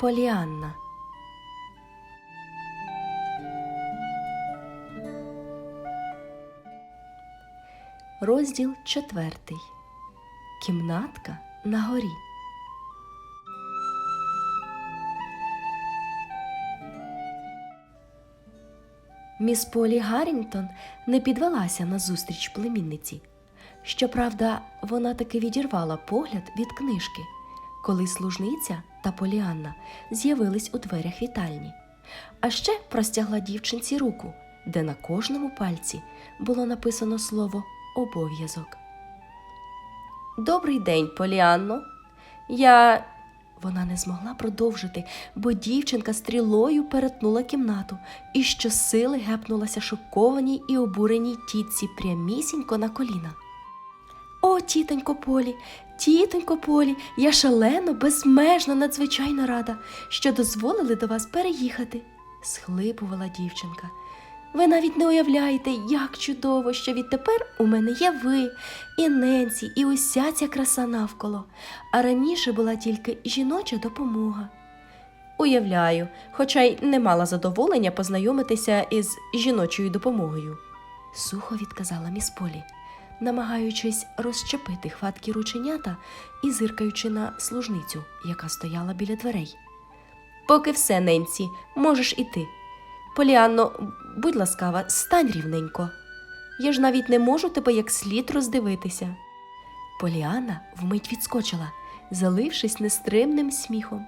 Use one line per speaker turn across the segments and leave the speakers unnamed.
Поліанна. Розділ четвертий. Кімнатка на горі. Міс Полі Гаррінгтон не підвелася на зустріч племінниці. Щоправда, вона таки відірвала погляд від книжки, коли служниця та Поліанна з'явились у дверях вітальні, а ще простягла дівчинці руку, де на кожному пальці було написано слово обов'язок. Добрий день, Поліанно. Я. Вона не змогла продовжити, бо дівчинка стрілою перетнула кімнату і щосили гепнулася шокованій і обуреній тітці прямісінько на коліна. О, тітонько Полі, тітонько Полі, я шалено, безмежно, надзвичайно рада, що дозволили до вас переїхати, схлипувала дівчинка. Ви навіть не уявляєте, як чудово, що відтепер у мене є ви, і Ненсі, і уся ця краса навколо, а раніше була тільки жіноча допомога. Уявляю, хоча й не мала задоволення познайомитися із жіночою допомогою, сухо відказала міс Полі, намагаючись розчепити хваткі рученята і зиркаючи на служницю, яка стояла біля дверей. Поки все, Ненсі, можеш іти. Поліанно, будь ласкава, стань рівненько. Я ж навіть не можу тебе як слід роздивитися. Поліанна вмить відскочила, залившись нестримним сміхом.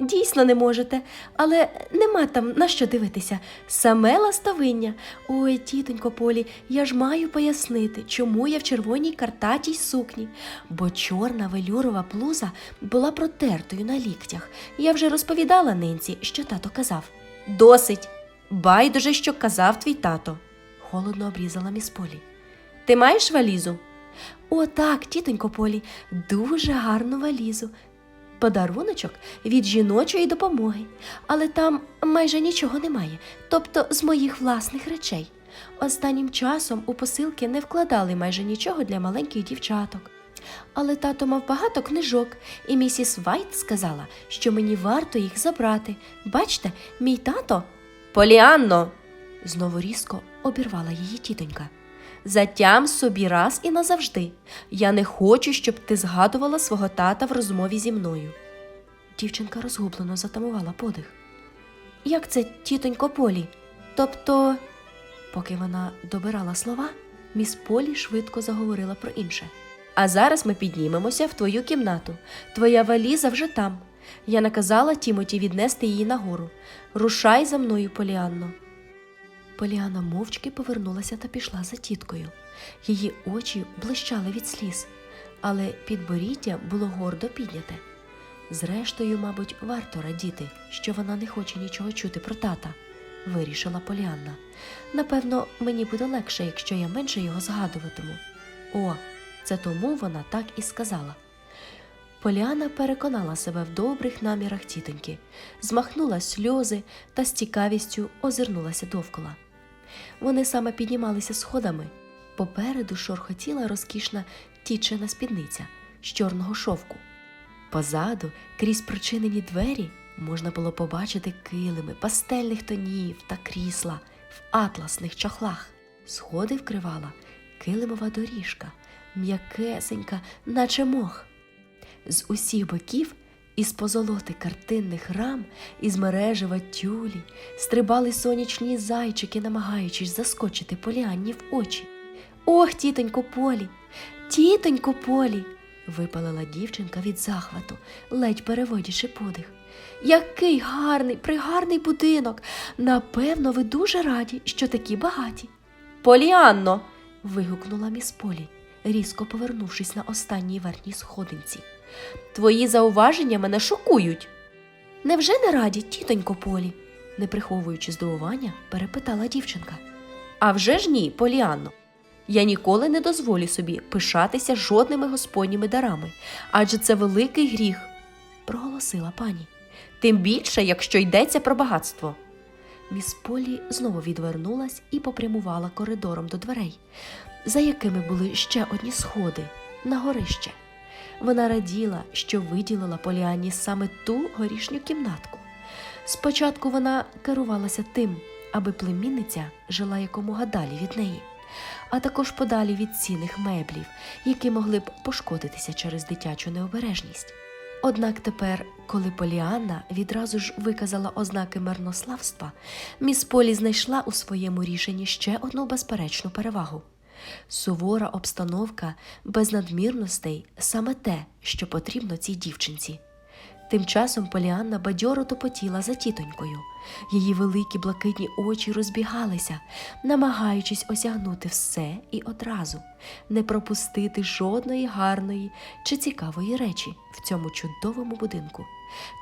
Дійсно не можете, але нема там на що дивитися. Саме ластовиння. Ой, тітонько Полі, я ж маю пояснити, чому я в червоній картатій сукні, бо чорна велюрова блуза була протертою на ліктях. Я вже розповідала нинці, що тато казав. Досить. Байдуже, що казав твій тато, холодно обрізала міс Полі. Ти маєш валізу? О, так, тітонько Полі, дуже гарну валізу. Подаруночок від жіночої допомоги, але там майже нічого немає, тобто з моїх власних речей. Останнім часом у посилки не вкладали майже нічого для маленьких дівчаток. Але тато мав багато книжок, і місіс Вайт сказала, що мені варто їх забрати. Бачте, мій тато. Поліанно. знову різко обірвала її тітонька. Затям собі раз і назавжди. Я не хочу, щоб ти згадувала свого тата в розмові зі мною. Дівчинка розгублено затамувала подих. Як це, тітонько Полі? Тобто, поки вона добирала слова, міс Полі швидко заговорила про інше. А зараз ми піднімемося в твою кімнату. Твоя валіза вже там. Я наказала Тімоті віднести її нагору. Рушай за мною, Поліанно. Поліана мовчки повернулася та пішла за тіткою. Її очі блищали від сліз, але підборіддя було гордо підняте. Зрештою, мабуть, варто радіти, що вона не хоче нічого чути про тата, вирішила Поліанна. Напевно, мені буде легше, якщо я менше його згадуватиму. О, це тому вона так і сказала. Поліана переконала себе в добрих намірах тітоньки, змахнула сльози та з цікавістю озирнулася довкола. Вони саме піднімалися сходами. Попереду шорхотіла розкішна тічена спідниця з чорного шовку. Позаду, крізь прочинені двері, можна було побачити килими пастельних тонів та крісла в атласних чохлах. Сходи вкривала килимова доріжка, м'якесенька, наче мох. З усіх боків із позолоти картинних рам, із мережева тюлі стрибали сонячні зайчики, намагаючись заскочити Поліанні в очі. Ох, тітонько Полі, тітонько Полі. випалила дівчинка від захвату, ледь переводячи подих. Який гарний, пригарний будинок. Напевно, ви дуже раді, що такі багаті. Поліанно. вигукнула міс Полі, різко повернувшись на останній верхній сходинці. Твої зауваження мене шокують. Невже не раді, тітонько Полі? не приховуючи здивування, перепитала дівчинка. А вже ж ні, Поліанно. Я ніколи не дозволю собі пишатися жодними господніми дарами, адже це великий гріх, проголосила пані. Тим більше, якщо йдеться про багатство. Міс Полі знову відвернулась і попрямувала коридором до дверей, за якими були ще одні сходи на горище. Вона раділа, що виділила Поліанні саме ту горішню кімнатку. Спочатку вона керувалася тим, аби племінниця жила якомога далі від неї, а також подалі від цінних меблів, які могли б пошкодитися через дитячу необережність. Однак тепер, коли Поліанна відразу ж виказала ознаки марнославства, міс Полі знайшла у своєму рішенні ще одну безперечну перевагу. Сувора обстановка без надмірностей саме те, що потрібно цій дівчинці. Тим часом Поліанна бадьоро топотіла за тітонькою. Її великі блакитні очі розбігалися, намагаючись осягнути все і одразу, не пропустити жодної гарної чи цікавої речі в цьому чудовому будинку.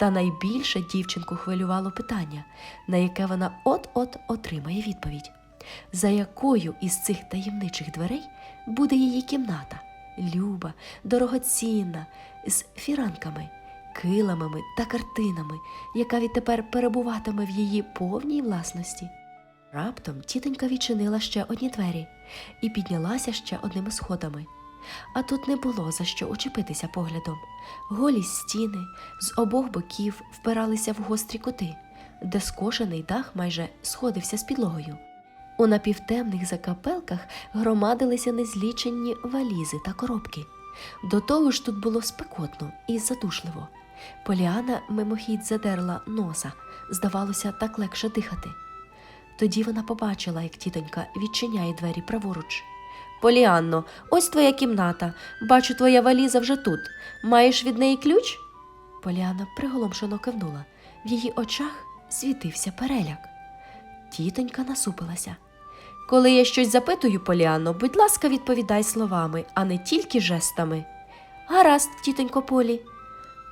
Та найбільше дівчинку хвилювало питання, на яке вона от-от отримає відповідь. За якою із цих таємничих дверей буде її кімната? Люба, дорогоцінна, з фіранками, киламами та картинами, яка відтепер перебуватиме в її повній власності. Раптом тітонька відчинила ще одні двері і піднялася ще одними сходами. А тут не було за що очепитися поглядом. Голі стіни з обох боків впиралися в гострі кути, де скошений дах майже сходився з підлогою. У напівтемних закапелках громадилися незліченні валізи та коробки. До того ж тут було спекотно і задушливо. Поліана мимохідь задерла носа, здавалося, так легше дихати. Тоді вона побачила, як тітонька відчиняє двері праворуч. Поліанно, ось твоя кімната. Бачу, твоя валіза вже тут. Маєш від неї ключ? Поліана приголомшено кивнула. В її очах світився переляк. Тітонька насупилася. Коли я щось запитую, Поліанно, будь ласка, відповідай словами, а не тільки жестами. Гаразд, тітонько Полі.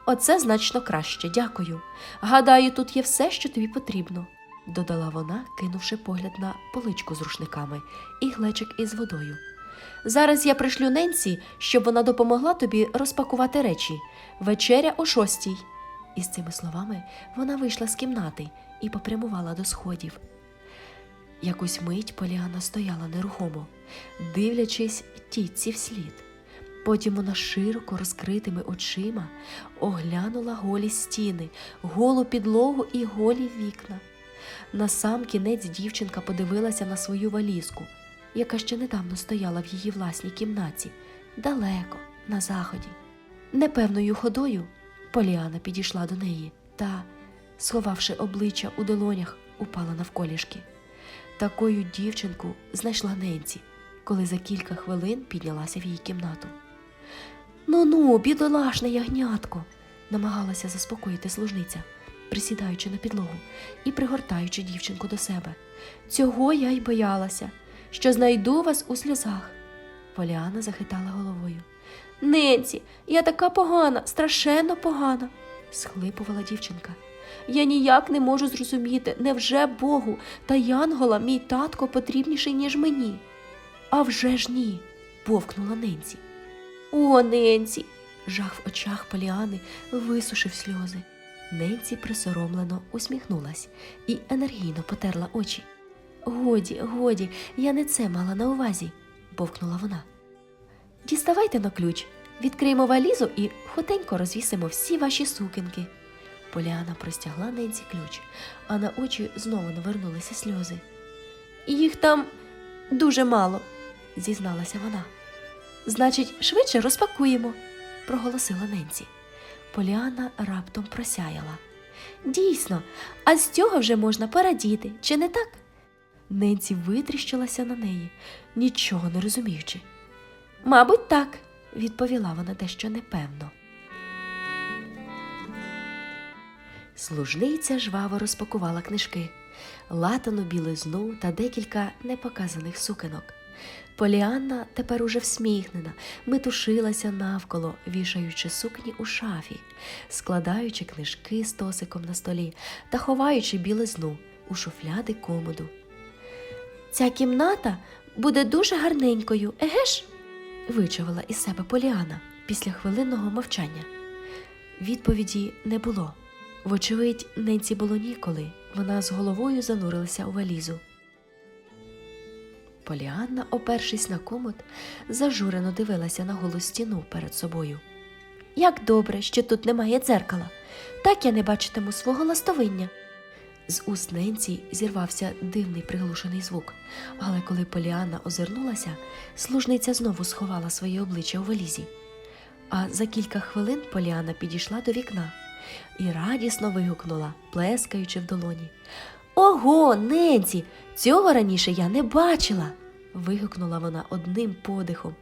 Оце значно краще, дякую. Гадаю, тут є все, що тобі потрібно, додала вона, кинувши погляд на поличку з рушниками і глечик із водою. Зараз я пришлю Ненсі, щоб вона допомогла тобі розпакувати речі. Вечеря о шостій. Із цими словами вона вийшла з кімнати і попрямувала до сходів. Якусь мить Поліана стояла нерухомо, дивлячись тітці вслід. Потім вона широко розкритими очима оглянула голі стіни, голу підлогу і голі вікна. На сам кінець дівчинка подивилася на свою валізку, яка ще недавно стояла в її власній кімнаті, далеко, на заході. Непевною ходою Поліана підійшла до неї та, сховавши обличчя у долонях, упала навколішки. Такою дівчинку знайшла Ненці, коли за кілька хвилин піднялася в її кімнату. Ну ну, бідолашне ягнятко, намагалася заспокоїти служниця, присідаючи на підлогу і пригортаючи дівчинку до себе. Цього я й боялася, що знайду вас у сльозах. Поліана захитала головою. Ненці, я така погана, страшенно погана, схлипувала дівчинка. Я ніяк не можу зрозуміти, невже Богу та Янгола мій татко потрібніший, ніж мені? А вже ж ні, повкнула Ненці. О, Ненці. Жах в очах Поліани висушив сльози. Ненці присоромлено усміхнулась і енергійно потерла очі. Годі, годі, я не це мала на увазі, повкнула вона. Діставайте на ключ, відкриємо валізу і хотенько розвісимо всі ваші сукенки. Поліана простягла Ненці ключ, а на очі знову навернулися сльози. Їх там дуже мало, зізналася вона. Значить, швидше розпакуємо, проголосила Ненці. Поліана раптом просяяла. Дійсно, а з цього вже можна порадіти, чи не так? Ненці витріщилася на неї, нічого не розуміючи. Мабуть, так, відповіла вона дещо непевно. Служниця жваво розпакувала книжки, латану білизну та декілька непоказаних сукенок. Поліанна тепер уже всміхнена, метушилася навколо, вішаючи сукні у шафі, складаючи книжки з тосиком на столі та ховаючи білизну у шуфляди комоду. Ця кімната буде дуже гарненькою, еге ж? вичавила із себе Поліана після хвилинного мовчання. Відповіді не було. Вочевидь, Ненці було ніколи. Вона з головою занурилася у валізу. Поліанна, опершись на комод, зажурено дивилася на голу стіну перед собою. як добре, що тут немає дзеркала. Так я не бачитиму свого ластовиння. З уст Ненці зірвався дивний приглушений звук, але коли Поліанна озирнулася, служниця знову сховала своє обличчя у валізі. А за кілька хвилин Поліанна підійшла до вікна і радісно вигукнула, плескаючи в долоні. Ого, Ненці, цього раніше я не бачила. вигукнула вона одним подихом.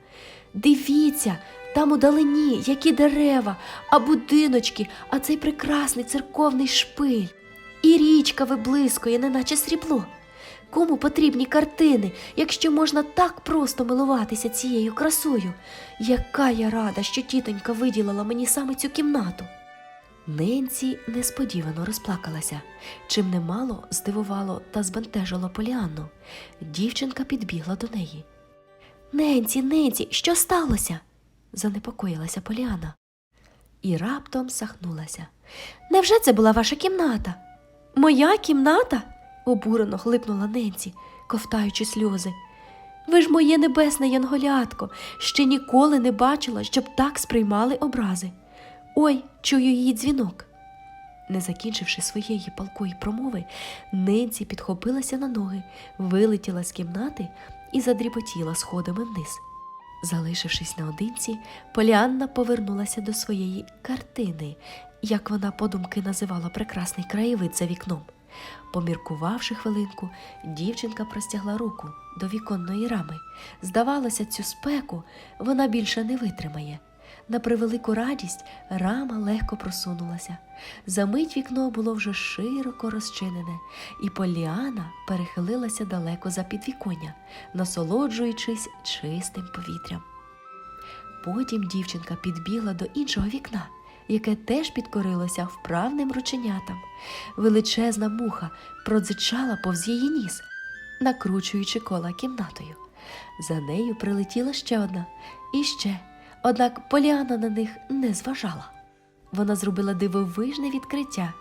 Дивіться, там удалині, які дерева, а будиночки, а цей прекрасний церковний шпиль. І річка виблискує, неначе срібло. Кому потрібні картини, якщо можна так просто милуватися цією красою? Яка я рада, що тітонька виділила мені саме цю кімнату. Ненці несподівано розплакалася, чим немало здивувало та збентежило Поліанну. Дівчинка підбігла до неї. Ненці, Ненці, що сталося? занепокоїлася Поліана. І раптом сахнулася. Невже це була ваша кімната? Моя кімната? обурено хлипнула Ненці, ковтаючи сльози. Ви ж моє небесне янголятко, ще ніколи не бачила, щоб так сприймали образи. Ой, чую її дзвінок. Не закінчивши своєї палкої промови, Ненці підхопилася на ноги, вилетіла з кімнати і задріботіла сходами вниз. Залишившись наодинці, Поліанна повернулася до своєї картини, як вона подумки називала прекрасний краєвид за вікном. Поміркувавши хвилинку, дівчинка простягла руку до віконної рами. Здавалося, цю спеку вона більше не витримає. На превелику радість рама легко просунулася. Замить вікно було вже широко розчинене, і Поліана перехилилася далеко за підвіконня, насолоджуючись чистим повітрям. Потім дівчинка підбігла до іншого вікна, яке теж підкорилося вправним рученятам. Величезна муха продзичала повз її ніс, накручуючи кола кімнатою. За нею прилетіла ще одна і ще, однак Поліана на них не зважала. Вона зробила дивовижне відкриття.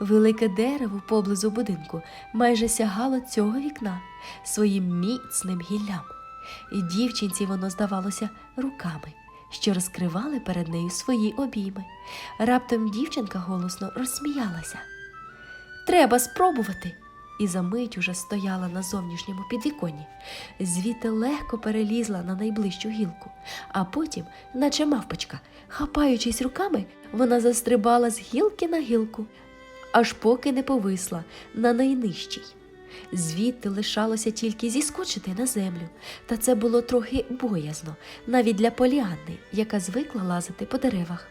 Велике дерево поблизу будинку майже сягало цього вікна своїм міцним гіллям. І дівчинці воно здавалося руками, що розкривали перед нею свої обійми. Раптом дівчинка голосно розсміялася. Треба спробувати. І за мить уже стояла на зовнішньому підвіконні. Звідти легко перелізла на найближчу гілку, а потім, наче мавпочка, хапаючись руками, вона застрибала з гілки на гілку, аж поки не повисла на найнижчій. Звідти лишалося тільки зіскочити на землю, та це було трохи боязно, навіть для Поліанни, яка звикла лазити по деревах.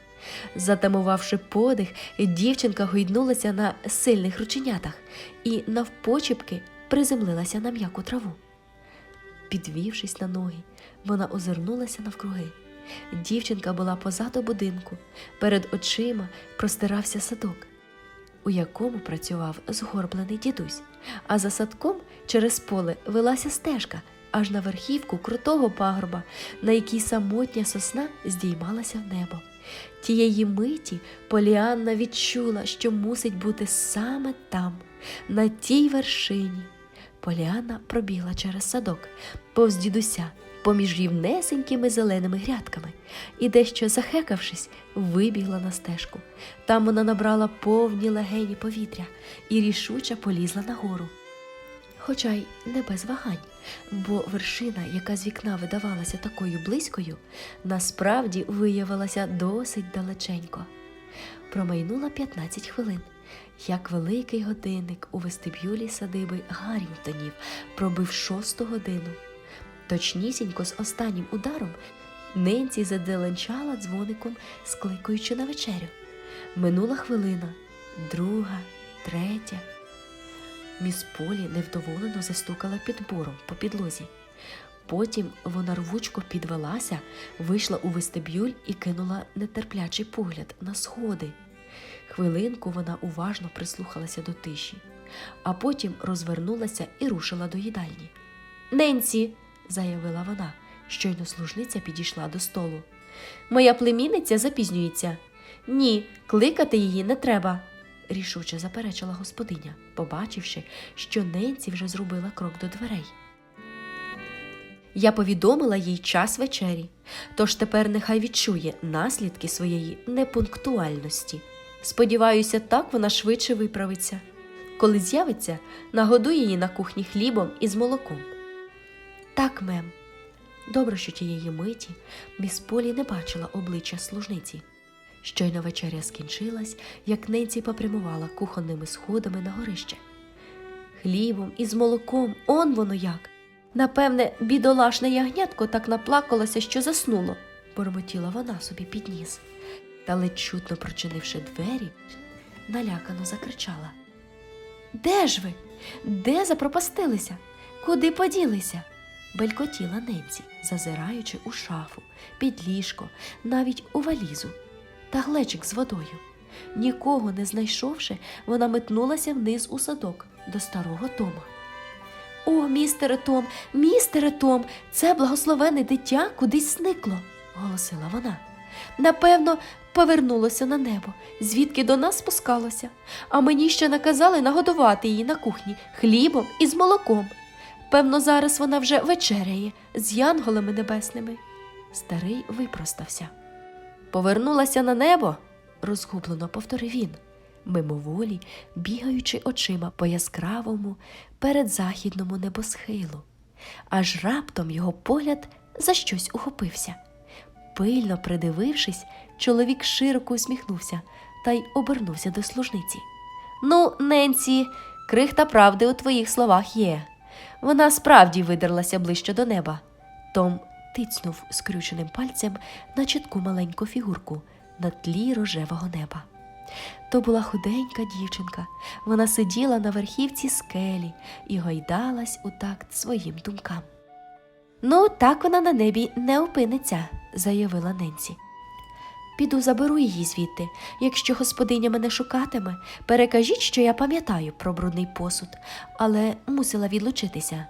Затамувавши подих, дівчинка гойднулася на сильних рученятах і навпочіпки приземлилася на м'яку траву. Підвівшись на ноги, вона озирнулася навкруги. Дівчинка була позаду будинку, перед очима простирався садок, у якому працював згорблений дідусь, а за садком через поле велася стежка аж на верхівку крутого пагорба, на якій самотня сосна здіймалася в небо. Тієї миті Поліанна відчула, що мусить бути саме там, на тій вершині. Поліанна пробігла через садок, повз дідуся, поміж рівнесенькими зеленими грядками, і, дещо захекавшись, вибігла на стежку. Там вона набрала повні легені повітря і рішуче полізла нагору. Хоча й не без вагань, бо вершина, яка з вікна видавалася такою близькою, насправді виявилася досить далеченько. Промайнула 15 хвилин, як великий годинник у вестибюлі садиби Гаррінгтонів пробив шосту годину. Точнісінько з останнім ударом Ненці заделенчала дзвоником, скликаючи на вечерю. Минула хвилина, друга, третя. Міс Полі невдоволено застукала підбором по підлозі. Потім вона рвучко підвелася, вийшла у вестибюль і кинула нетерплячий погляд на сходи. Хвилинку вона уважно прислухалася до тиші, а потім розвернулася і рушила до їдальні. Ненсі, заявила вона, щойно служниця підійшла до столу. Моя племінниця запізнюється. Ні, кликати її не треба, рішуче заперечила господиня, побачивши, що Ненсі вже зробила крок до дверей. Я повідомила їй час вечері, тож тепер нехай відчує наслідки своєї непунктуальності. Сподіваюся, так вона швидше виправиться. Коли з'явиться, нагодує її на кухні хлібом із молоком. Так, мем. Добре, що тієї миті міс Полі не бачила обличчя служниці. Щойно вечеря скінчилась, як Ненці попрямувала кухонними сходами на горище. Хлібом і з молоком, он воно як. Напевне, бідолашне ягнятко так наплакалося, що заснуло, бурмотіла вона собі під ніс. Та ледь чутно прочинивши двері, налякано закричала. Де ж ви? Де запропастилися? Куди поділися? Белькотіла Ненці, зазираючи у шафу, під ліжко, навіть у валізу та глечик з водою. Нікого не знайшовши, вона метнулася вниз у садок до старого Тома. О, містере Том, містере Том, це благословене дитя кудись зникло, голосила вона. Напевно, повернулося на небо, звідки до нас спускалося, а мені ще наказали нагодувати її на кухні хлібом і з молоком. Певно, зараз вона вже вечеряє з янголами небесними. Старий випростався. Повернулася на небо, розгублено повторив він, мимоволі бігаючи очима по яскравому передзахідному небосхилу. Аж раптом його погляд за щось ухопився. Пильно придивившись, чоловік широко усміхнувся та й обернувся до служниці. Ну, Ненці, крихта правди у твоїх словах є. Вона справді видерлася ближче до неба. Том тицнув скрюченим пальцем на чітку маленьку фігурку на тлі рожевого неба. То була худенька дівчинка. Вона сиділа на верхівці скелі і гойдалась у такт своїм думкам. Ну, так вона на небі не опиниться, заявила Ненсі. Піду заберу її звідти. Якщо господиня мене шукатиме, перекажіть, що я пам'ятаю про брудний посуд, але мусила відлучитися.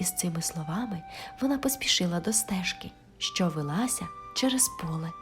Із цими словами вона поспішила до стежки, що велася через поле.